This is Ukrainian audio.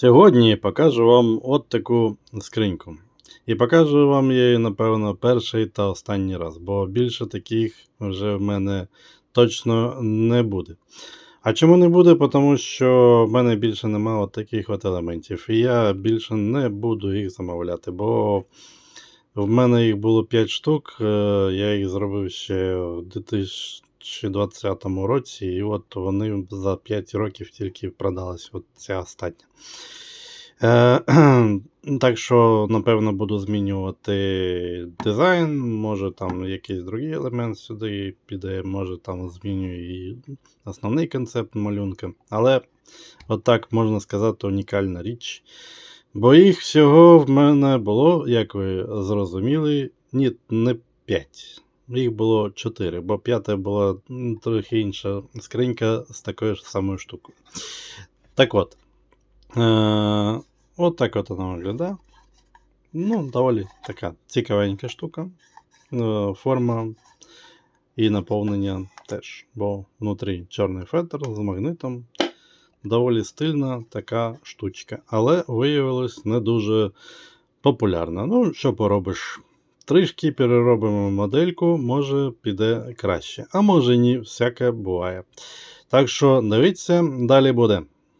Сьогодні покажу вам от таку скриньку. І покажу вам її, напевно, перший та останній раз, бо більше таких вже в мене точно не буде. А чому не буде? Тому що в мене більше немає от таких от елементів. І я більше не буду їх замовляти, бо в мене їх було 5 штук. е, Я їх зробив ще в 2020 році, і от вони за 5 років тільки продались. От ця остання. Е, так що, напевно, буду змінювати дизайн, може там якийсь другий елемент сюди піде, може там змінюю і основний концепт малюнка. Але, отак можна сказати, унікальна річ. Бо їх всього в мене було, як ви зрозуміли, ні, не 5. Їх було 4, бо п'ята була трохи інша скринька з такою ж самою штукою. Так от. Е, от так от вона виглядає. Ну, доволі така цікавенька штука. Е, форма і наповнення теж. Бо внутрі чорний фетр з магнитом. Доволі стильна така штучка. Але виявилось не дуже популярна. Ну, що поробиш? Трішки переробимо модельку, може піде краще. А може ні, всяке буває. Так що дивіться, далі буде.